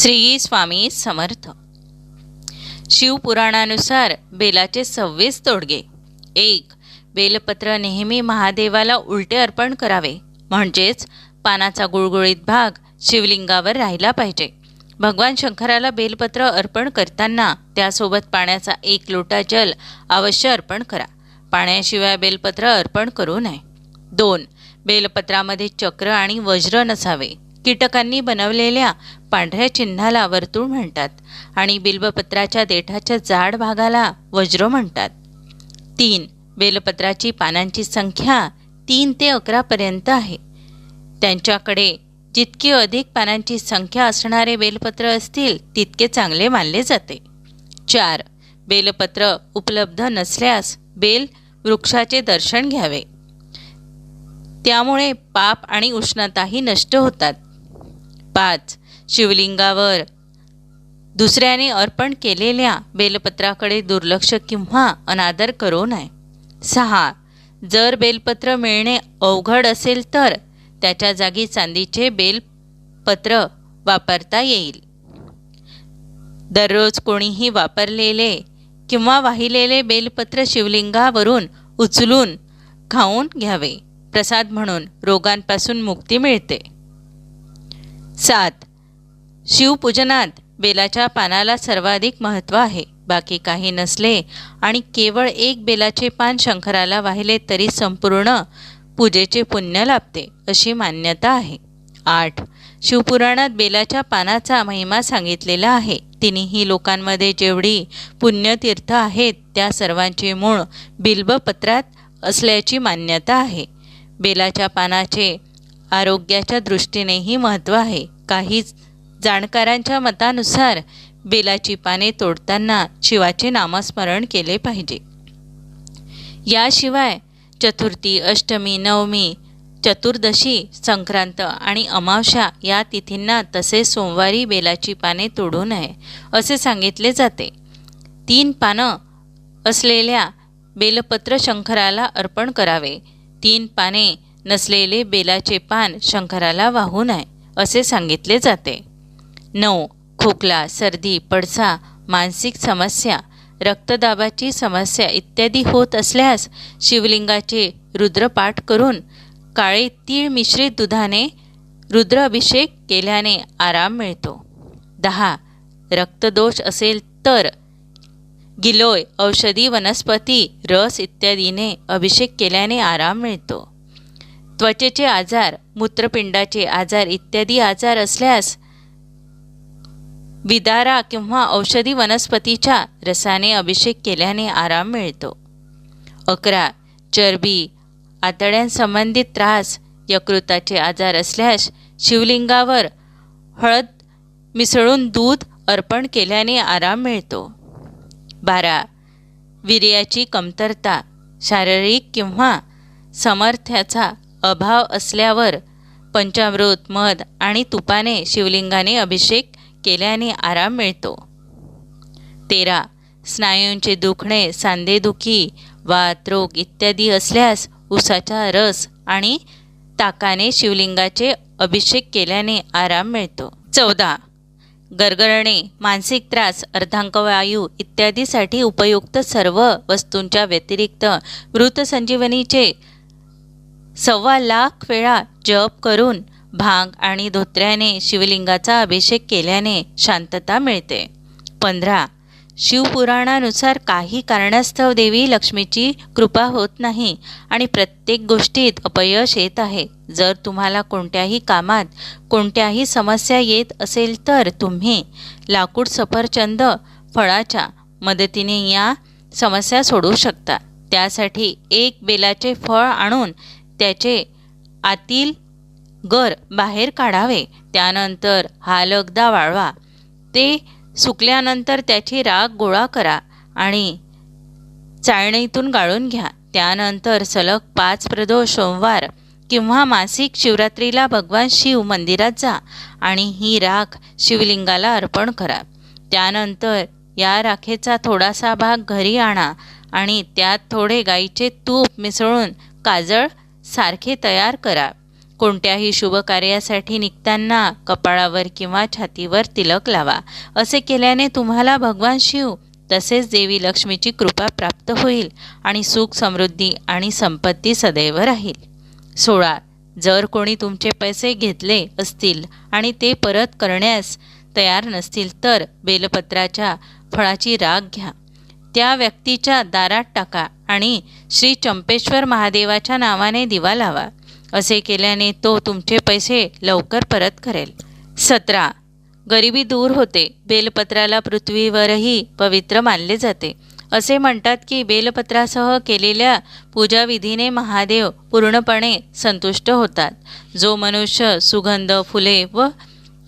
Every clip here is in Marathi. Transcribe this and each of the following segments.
श्री स्वामी समर्थ. शिवपुराणानुसार बेलाचे सव्वीस तोडगे. एक बेलपत्र नेहमी महादेवाला उलटे अर्पण करावे. म्हणजेच पानाचा गुळगुळीत भाग शिवलिंगावर राहिला पाहिजे. भगवान शंकराला बेलपत्र अर्पण करताना त्यासोबत पाण्याचा एक लोटा जल अवश्य अर्पण करा. पाण्याशिवाय बेलपत्र अर्पण करू नये. दोन बेलपत्रामध्ये चक्र आणि वज्र नसावे. कीटकांनी बनवलेल्या पांढऱ्या चिन्हाला वर्तुळ म्हणतात आणि बिल्बपत्राच्या देठाच्या जाड भागाला वज्र म्हणतात. तीन बेलपत्राची पानांची संख्या तीन ते अकरापर्यंत आहे. त्यांच्याकडे जितकी अधिक पानांची संख्या असणारे बेलपत्र असतील तितके चांगले मानले जाते. चार बेलपत्र उपलब्ध नसल्यास बेल वृक्षाचे दर्शन घ्यावे. त्यामुळे पाप आणि उष्णताही नष्ट होतात. पाच. शिवलिंगावर. दुसऱ्याने अर्पण केलेल्या बेलपत्राकडे दुर्लक्ष किंवा अनादर करू नये. सहा. जर बेलपत्र मिळणे अवघड असेल तर त्याच्या जागी चांदीचे बेलपत्र वापरता येईल. दररोज कोणीही वापरलेले किंवा वाहिलेले बेलपत्र शिवलिंगावरून उचलून खाऊन घ्यावे. प्रसाद म्हणून रोगांपासून मुक्ती मिळते. सात. शिवपूजनात बेलाच्या पानाला सर्वाधिक महत्त्व आहे. बाकी काही नसले आणि केवळ एक बेलाचे पान शंकराला वाहिले तरी संपूर्ण पूजेचे पुण्य लाभते अशी मान्यता आहे. आठ. शिवपुराणात बेलाच्या पानाचा महिमा सांगितलेला आहे. तिन्ही लोकांमध्ये जेवढी पुण्यतीर्थ आहेत त्या सर्वांचे मूळ बिल्बपत्रात असल्याची मान्यता आहे. बेलाच्या पानाचे आरोग्याच्या दृष्टीनेही महत्त्व आहे. काही जाणकारांच्या मतानुसार बेलाची पाने तोडताना शिवाचे नामस्मरण केले पाहिजे. याशिवाय चतुर्थी अष्टमी नवमी चतुर्दशी संक्रांत आणि अमावस्या या तिथींना तसेच सोमवारी बेलाची पाने तोडू नये असे सांगितले जाते. तीन पानं असलेल्या बेलपत्र शंकराला अर्पण करावे. तीन पाने नसलेले बेलाचे पान शंकराला वाहू नये असे सांगितले जाते. नऊ. खोकला सर्दी पडसा मानसिक समस्या रक्तदाबाची समस्या इत्यादी होत असल्यास शिवलिंगाचे रुद्रपाठ करून काळे तीळ मिश्रित दुधाने रुद्र अभिषेक केल्याने आराम मिळतो. दहा. रक्तदोष असेल तर गिलोय औषधी वनस्पती रस इत्यादीने अभिषेक केल्याने आराम मिळतो. त्वचेचे आजार मूत्रपिंडाचे आजार इत्यादी आजार असल्यास विदारा किंवा औषधी वनस्पतीच्या रसाने अभिषेक केल्याने आराम मिळतो. अकरा. चरबी आतड्यांसंबंधित त्रास यकृताचे आजार असल्यास शिवलिंगावर हळद मिसळून दूध अर्पण केल्याने आराम मिळतो. बारा. वीर्याची कमतरता शारीरिक किंवा समर्थ्याचा अभाव असल्यावर पंचामृत मध आणि तुपाने शिवलिंगाने अभिषेक केल्याने आराम मिळतो. तेरा. स्नायूंचे दुखणे सांधेदुखी वात रोग इत्यादी असल्यास उसाचा रस आणि ताकाने शिवलिंगाचे अभिषेक केल्याने आराम मिळतो. चौदा. गरगरणे मानसिक त्रास अर्धांकवायू इत्यादीसाठी उपयुक्त सर्व वस्तूंच्या व्यतिरिक्त मृतसंजीवनीचे सव्वा लाख वेळा जप करून भांग आणि धोत्र्याने शिवलिंगाचा अभिषेक केल्याने शांतता मिळते. पंधरा. शिवपुराणानुसार काही कारणास्तव देवी लक्ष्मीची कृपा होत नाही आणि प्रत्येक गोष्टीत अपयश येत आहे. जर तुम्हाला कोणत्याही कामात कोणत्याही समस्या येत असेल तर तुम्ही लाकूड सफरचंद फळाच्या मदतीने या समस्या सोडवू शकता. त्यासाठी एक बेलाचे फळ आणून त्याचे आतील गर बाहेर काढावे. त्यानंतर हा लगदा वाळवा. ते सुकल्यानंतर त्याची राग गोळा करा आणि चाळणीतून गाळून घ्या. त्यानंतर सलग पाच प्रदोष सोमवार किंवा मासिक शिवरात्रीला भगवान शिव मंदिरात जा आणि ही राख शिवलिंगाला अर्पण करा. त्यानंतर या राखेचा थोडासा भाग घरी आणा आणि त्यात थोडे गाईचे तूप मिसळून काजळ सारखे तयार करा. कोणत्याही शुभ कार्यासाठी निघताना कपाळावर किंवा छातीवर तिलक लावा. असे केल्याने तुम्हाला भगवान शिव तसेच देवी लक्ष्मीची कृपा प्राप्त होईल आणि सुख समृद्धी आणि संपत्ती सदैव राहील. सोळा. जर कोणी तुमचे पैसे घेतले असतील आणि ते परत करण्यास तयार नसतील तर बेलपत्राच्या फळाची राग घ्या. त्या व्यक्तीच्या दारात टाका आणि श्री चंपेश्वर महादेवाच्या नावाने दिवा लावा. असे केल्याने तो तुमचे पैसे लवकर परत करेल. सतरा. गरिबी दूर होते. बेलपत्राला पृथ्वीवरही पवित्र मानले जाते. असे म्हणतात की बेलपत्रासह केलेल्या पूजाविधीने महादेव पूर्णपणे संतुष्ट होतात. जो मनुष्य सुगंध फुले व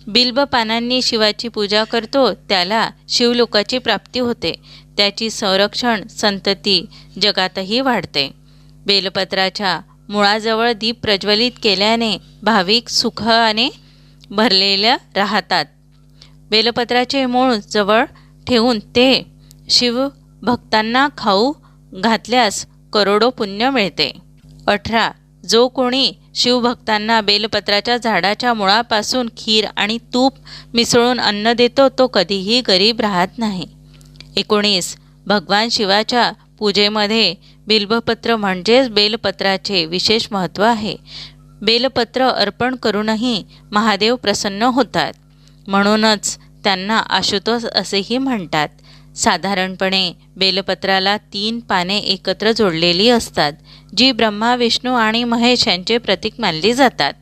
बिल्ब पानांनी शिवाची पूजा करतो त्याला शिवलोकाची प्राप्ती होते. त्याची संरक्षण संतती जगातही वाढते. बेलपत्राच्या मुळाजवळ दीप प्रज्वलित केल्याने भाविक सुखाने भरलेल्या राहतात. बेलपत्राचे मूळ जवळ ठेवून ते शिवभक्तांना खाऊ घातल्यास करोडो पुण्य मिळते. अठरा. जो कोणी शिवभक्तांना बेलपत्राच्या झाडाच्या मुळापासून खीर आणि तूप मिसळून अन्न देतो तो कधीही गरीब राहत नाही. एकोणीस. भगवान शिवाच्या पूजेमध्ये बिल्बपत्र म्हणजेच बेलपत्राचे विशेष महत्त्व आहे. बेलपत्र अर्पण करूनही महादेव प्रसन्न होतात. म्हणूनच त्यांना आशुतोष असेही म्हणतात. साधारणपणे बेलपत्राला तीन पाने एकत्र जोडलेली असतात जी ब्रह्मा विष्णू आणि महेश यांचे प्रतीक मानली जातात.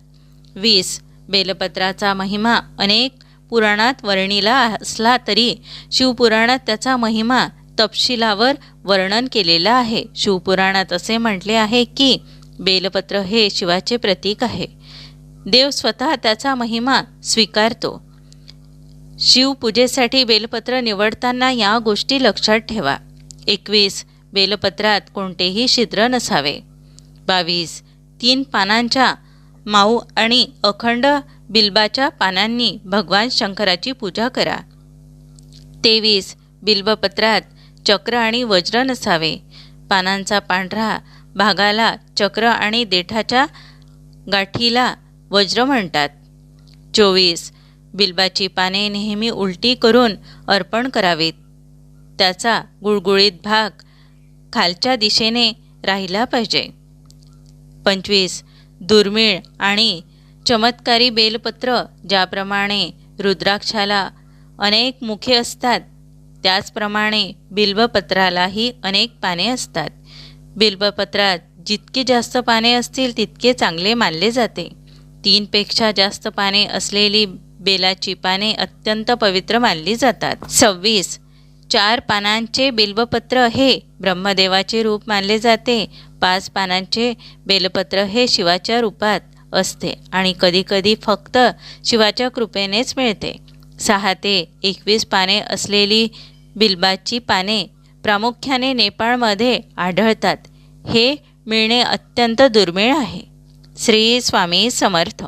वीस. बेलपत्राचा महिमा अनेक पुराणात वर्णिला असला तरी शिवपुराणात त्याचा महिमा तपशिलावर वर्णन केलेलं आहे. शिवपुराणात असे म्हटले आहे की बेलपत्र हे शिवाचे प्रतीक आहे. देव स्वतः त्याचा महिमा स्वीकारतो. शिवपूजेसाठी बेलपत्र निवडताना या गोष्टी लक्षात ठेवा. एकवीस बेलपत्रात कोणतेही छिद्र नसावे. बावीस तीन पानांच्या माऊ आणि अखंड बिल्बाच्या पानांनी भगवान शंकराची पूजा करा. तेवीस बिल्बपत्रात चक्र आणि वज्र नसावे. पानांचा पांढरा भागाला चक्र आणि देठाच्या गाठीला वज्र म्हणतात. चोवीस बिल्बाची पाने नेहमी उलटी करून अर्पण करावीत. त्याचा गुळगुळीत भाग खालच्या दिशेने राहिला पाहिजे. पंचवीस दुर्मिळ आणि चमत्कारी बेलपत्र ज्याप्रमाणे रुद्राक्षाला अनेक मुखे असतात त्याचप्रमाणे बिल्बपत्रालाही अनेक पाने असतात. बिल्बपत्रात जितके जास्त पाने असतील तितके चांगले मानले जाते. तीनपेक्षा जास्त पाने असलेली बेलाची पाने अत्यंत पवित्र मानली जातात. सव्वीस. चार पानांचे बिल्बपत्र हे ब्रह्मदेवाचे रूप मानले जाते. पाच पानांचे बेलपत्र हे शिवाच्या रूपात. असते आणि कधीकधी फक्त शिवाच्या कृपेनेच मिळते. सहा ते एकवीस पाने असलेली बिल्बाची पाने प्रामुख्याने नेपाळमध्ये आढळतात. हे मिळणे अत्यंत दुर्मिळ आहे. श्री स्वामी समर्थ.